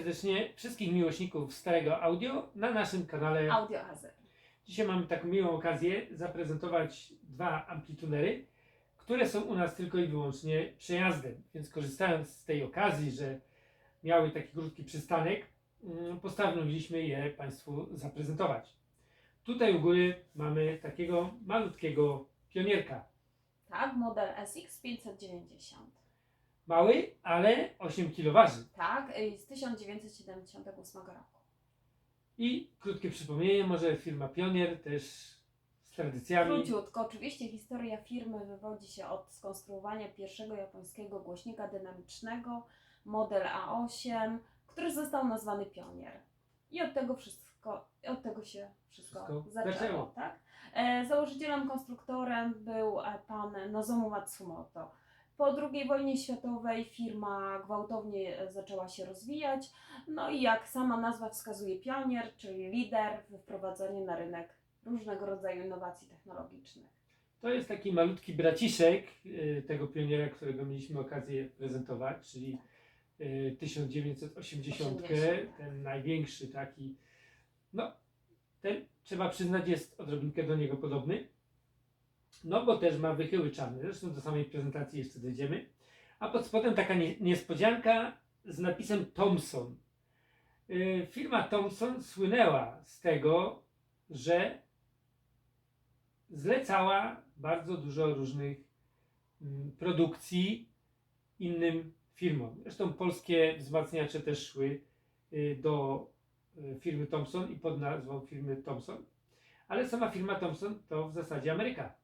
Serdecznie wszystkich miłośników starego audio na naszym kanale. Audio AZ. Dzisiaj mamy taką miłą okazję zaprezentować dwa amplitunery, które są u nas tylko i wyłącznie przejazdem. Więc korzystając z tej okazji, że miały taki krótki przystanek, mm, postanowiliśmy je Państwu zaprezentować. Tutaj u góry mamy takiego malutkiego pionierka. Tak, model SX 590. Mały, ale 8 kg waży. Tak, y, z 1978 roku. I krótkie przypomnienie, może firma Pionier też z tradycjami. Króciutko, oczywiście historia firmy wywodzi się od skonstruowania pierwszego japońskiego głośnika dynamicznego, model A8, który został nazwany Pionier. I od tego wszystko, od tego się wszystko, Wszystko zaczęło. zaczęło. Tak? E, założycielem, konstruktorem był e, pan Nozomu Matsumoto. Po II wojnie światowej firma gwałtownie e, zaczęła się rozwijać, no i jak sama nazwa wskazuje, pionier, czyli lider w wprowadzaniu na rynek różnego rodzaju innowacji technologicznych. To jest taki malutki braciszek y, tego pioniera, którego mieliśmy okazję prezentować, czyli y, 1980, 80. ten największy taki. No, ten trzeba przyznać jest odrobinkę do niego podobny. No, bo też ma wychyły czarne. Zresztą do samej prezentacji jeszcze dojdziemy. A pod spodem taka nie, niespodzianka z napisem Thomson. Y, Firma Thomson słynęła z tego, że zlecała bardzo dużo różnych mm, produkcji innym firmom. Zresztą polskie wzmacniacze też szły y, do y, firmy Thomson i pod nazwą firmy Thomson. Ale sama firma Thomson to w zasadzie Ameryka.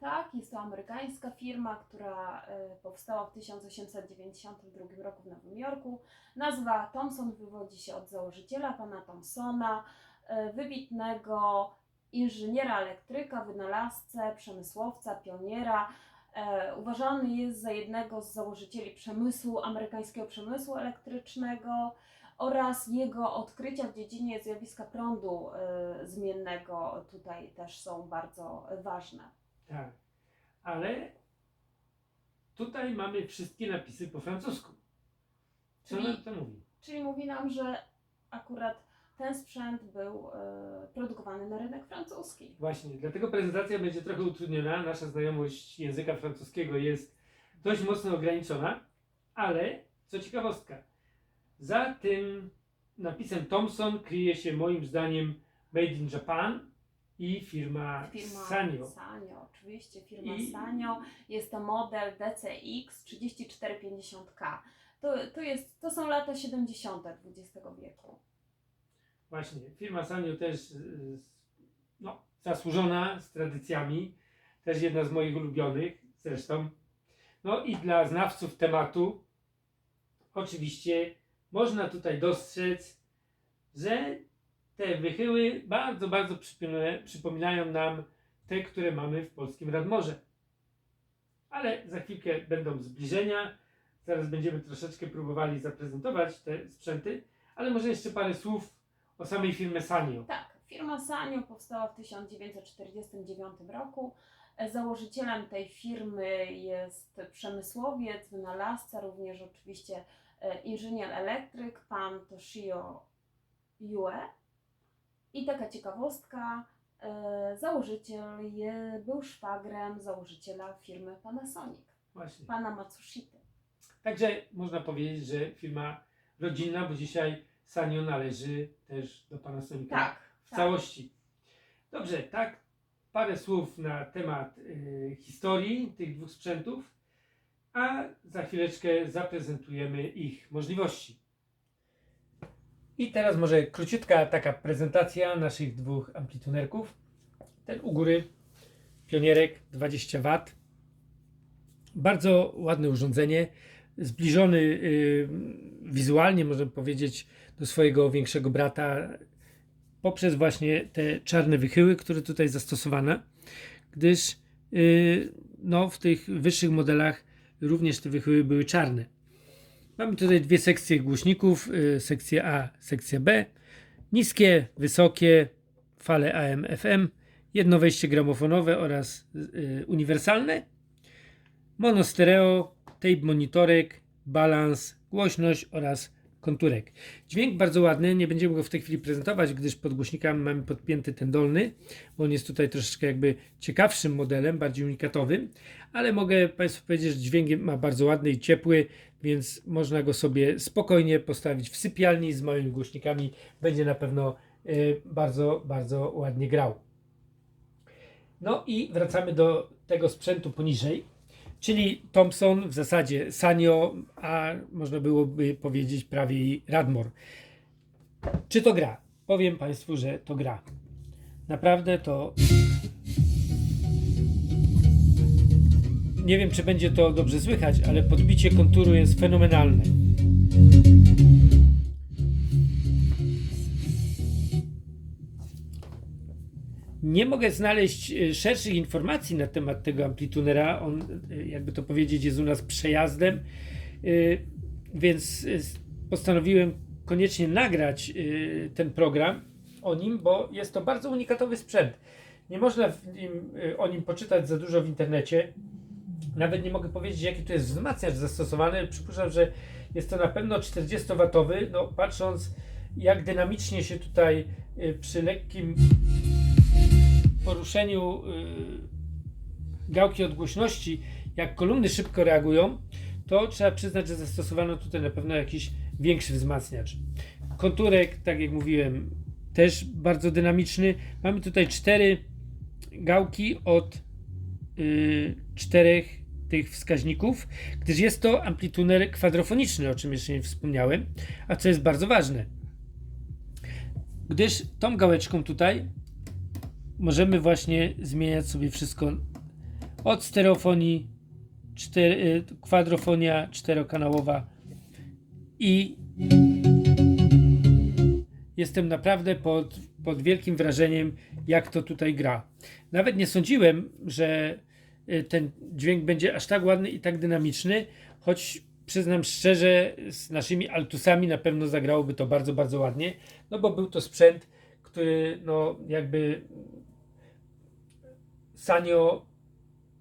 Tak, jest to amerykańska firma, która e, powstała w 1892 roku w Nowym Jorku. Nazwa Thomson wywodzi się od założyciela, pana Thomsona, e, wybitnego inżyniera elektryka, wynalazcę, przemysłowca, pioniera. E, Uważany jest za jednego z założycieli przemysłu, amerykańskiego przemysłu elektrycznego oraz jego odkrycia w dziedzinie zjawiska prądu zmiennego tutaj też są bardzo ważne. Tak. Ale tutaj mamy wszystkie napisy po francusku. Co Czyli- nam to mówi? Czyli mówi nam, że akurat ten sprzęt był e, produkowany na rynek francuski. Właśnie, dlatego prezentacja będzie trochę utrudniona. Nasza znajomość języka francuskiego jest dość mocno ograniczona, ale co ciekawostka, za tym napisem Thomson kryje się moim zdaniem Made in Japan i firma, Firma Sanyo. Sanyo, oczywiście firma I- Sanyo. Jest to model DCX 3450K. To, to, jest, to są lata 70. XX wieku. Właśnie, firma Sanyo też y, no, zasłużona z tradycjami, też jedna z moich ulubionych zresztą. No i dla znawców tematu oczywiście można tutaj dostrzec, że te wychyły bardzo, bardzo przypomina- przypominają nam te, które mamy w polskim Radmorze. Ale za chwilkę będą zbliżenia, zaraz będziemy troszeczkę próbowali zaprezentować te sprzęty, ale może jeszcze parę słów o samej firmie Sanyo. Tak, firma Sanyo powstała w 1949 roku. Założycielem tej firmy jest przemysłowiec, wynalazca, również oczywiście e, inżynier elektryk, pan Toshio Yue. I taka ciekawostka, e, założyciel je, był szwagrem założyciela firmy Panasonic, Właśnie. pana Matsushity. Także można powiedzieć, że firma rodzinna, bo dzisiaj Sanyo należy też do Panasonica Tak, w tak. całości. Dobrze, tak parę słów na temat y, historii tych dwóch sprzętów, a za chwileczkę zaprezentujemy ich możliwości. I teraz może króciutka taka prezentacja naszych dwóch amplitunerków. Ten u góry, pionierek 20 W. Bardzo ładne urządzenie, zbliżony y, wizualnie, można powiedzieć, do swojego większego brata poprzez właśnie te czarne wychyły, które tutaj zastosowane, gdyż y, no, w tych wyższych modelach również te wychyły były czarne. Mamy tutaj dwie sekcje głośników, y, sekcję A, sekcja B, niskie, wysokie, fale AM, FM, jedno wejście gramofonowe oraz y, uniwersalne, monostereo, tape monitorek, balans, głośność oraz konturek. Dźwięk bardzo ładny, nie będziemy go w tej chwili prezentować, gdyż pod głośnikami mamy podpięty ten dolny, bo on jest tutaj troszeczkę jakby ciekawszym modelem, bardziej unikatowym, ale mogę Państwu powiedzieć, że dźwięk ma bardzo ładny i ciepły, więc można go sobie spokojnie postawić w sypialni z małymi głośnikami, będzie na pewno y, bardzo, bardzo ładnie grał. No i wracamy do tego sprzętu poniżej, czyli Thompson, w zasadzie Sanyo, a można byłoby powiedzieć prawie i Radmor. Czy to gra? Powiem Państwu, że to gra. Naprawdę to. Nie wiem, czy będzie to dobrze słychać, ale podbicie konturu jest fenomenalne. Nie mogę znaleźć e, szerszych informacji na temat tego amplitunera. On, e, jakby to powiedzieć, jest u nas przejazdem, e, więc postanowiłem koniecznie nagrać ten program o nim, bo jest to bardzo unikatowy sprzęt. Nie można nim, o nim poczytać za dużo w internecie. Nawet nie mogę powiedzieć, jaki tu jest wzmacniacz zastosowany. Przypuszczam, że jest to na pewno 40-watowy. No, patrząc, jak dynamicznie się tutaj przy lekkim poruszeniu y, gałki odgłośności, jak kolumny szybko reagują, to trzeba przyznać, że zastosowano tutaj na pewno jakiś większy wzmacniacz. Konturek, tak jak mówiłem, też bardzo dynamiczny. Mamy tutaj cztery gałki od y, czterech tych wskaźników, gdyż jest to amplituner kwadrofoniczny, o czym jeszcze nie wspomniałem, a co jest bardzo ważne. Gdyż tą gałeczką tutaj możemy właśnie zmieniać sobie wszystko od stereofonii, cztery, y, kwadrofonia czterokanałowa i jestem naprawdę pod, pod wielkim wrażeniem, jak to tutaj gra. Nawet nie sądziłem, że y, ten dźwięk będzie aż tak ładny i tak dynamiczny, choć przyznam szczerze, z naszymi altusami na pewno zagrałoby to bardzo, bardzo ładnie, no bo był to sprzęt, który no jakby Sanyo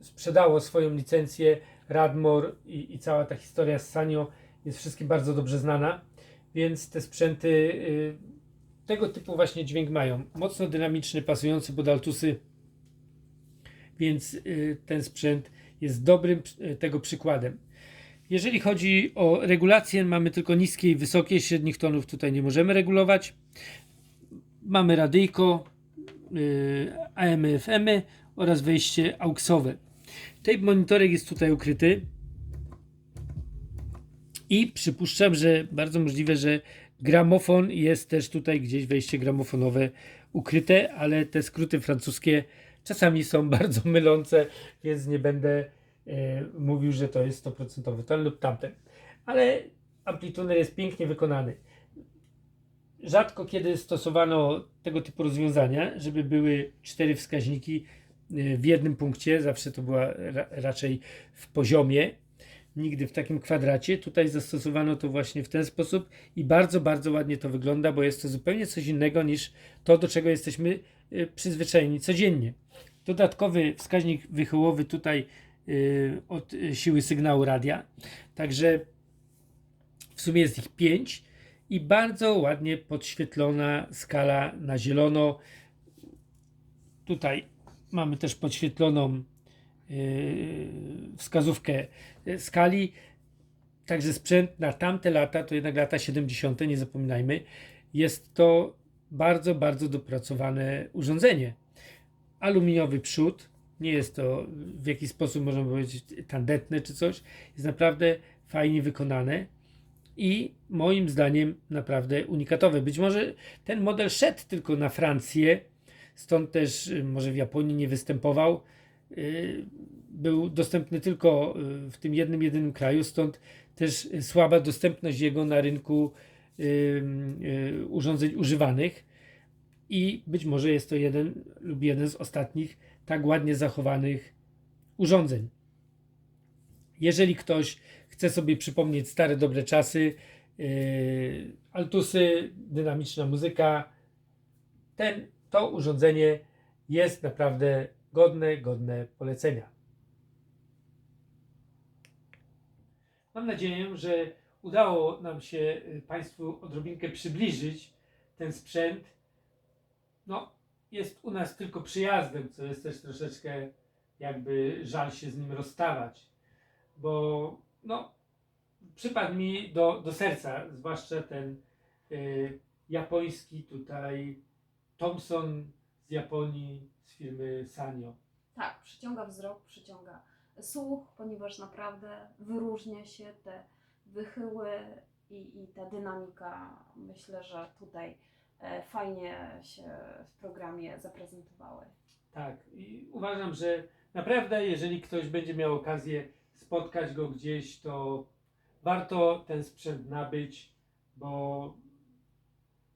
sprzedało swoją licencję, Radmor i, i cała ta historia z Sanyo jest wszystkim bardzo dobrze znana, więc te sprzęty y, tego typu właśnie dźwięk mają. Mocno dynamiczny, pasujący pod altusy, więc y, ten sprzęt jest dobrym y, tego przykładem. Jeżeli chodzi o regulację, mamy tylko niskie i wysokie, średnich tonów tutaj nie możemy regulować. Mamy radyjko, y, AM, oraz wejście AUXowe. Tape monitorek jest tutaj ukryty i przypuszczam, że bardzo możliwe, że gramofon jest też tutaj gdzieś wejście gramofonowe ukryte, ale te skróty francuskie czasami są bardzo mylące, więc nie będę e, mówił, że to jest 100% ten lub tamten. Ale amplituner jest pięknie wykonany. Rzadko kiedy stosowano tego typu rozwiązania, żeby były cztery wskaźniki w jednym punkcie, zawsze to była ra raczej w poziomie, nigdy w takim kwadracie. Tutaj zastosowano to właśnie w ten sposób i bardzo, bardzo ładnie to wygląda, bo jest to zupełnie coś innego niż to, do czego jesteśmy y, przyzwyczajeni codziennie. Dodatkowy wskaźnik wychyłowy tutaj y, od siły sygnału radia, także w sumie jest ich 5 i bardzo ładnie podświetlona skala na zielono. Tutaj mamy też podświetloną yy, wskazówkę yy, skali. Także sprzęt na tamte lata, to jednak lata 70., nie zapominajmy, jest to bardzo, bardzo dopracowane urządzenie. Aluminiowy przód, nie jest to w jakiś sposób, można powiedzieć, tandetne czy coś, jest naprawdę fajnie wykonane i moim zdaniem naprawdę unikatowe. Być może ten model szedł tylko na Francję, stąd też y, może w Japonii nie występował. Y, Był dostępny tylko y, w tym jednym, jedynym kraju, stąd też słaba dostępność jego na rynku urządzeń używanych. I być może jest to jeden lub jeden z ostatnich tak ładnie zachowanych urządzeń. Jeżeli ktoś chce sobie przypomnieć stare dobre czasy, altusy, dynamiczna muzyka, ten, to urządzenie jest naprawdę godne, godne polecenia. Mam nadzieję, że udało nam się y, Państwu odrobinkę przybliżyć ten sprzęt. No, jest u nas tylko przyjazdem, co jest też troszeczkę jakby żal się z nim rozstawać, bo no, przypadł mi do, do serca, zwłaszcza ten y, japoński tutaj Thomson z Japonii, z firmy Sanyo. Tak, przyciąga wzrok, przyciąga słuch, ponieważ naprawdę wyróżnia się te wychyły i, i ta dynamika. Myślę, że tutaj e, fajnie się w programie zaprezentowały. Tak, i uważam, że naprawdę, jeżeli ktoś będzie miał okazję spotkać go gdzieś, to warto ten sprzęt nabyć, bo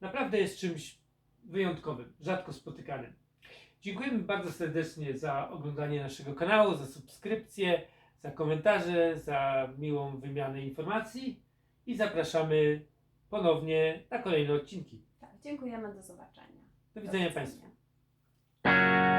naprawdę jest czymś wyjątkowym, rzadko spotykanym. Dziękujemy bardzo serdecznie za oglądanie naszego kanału, za subskrypcję, za komentarze, za miłą wymianę informacji i zapraszamy ponownie na kolejne odcinki. Tak, dziękujemy, do zobaczenia. Do widzenia Do Państwu. widzenia.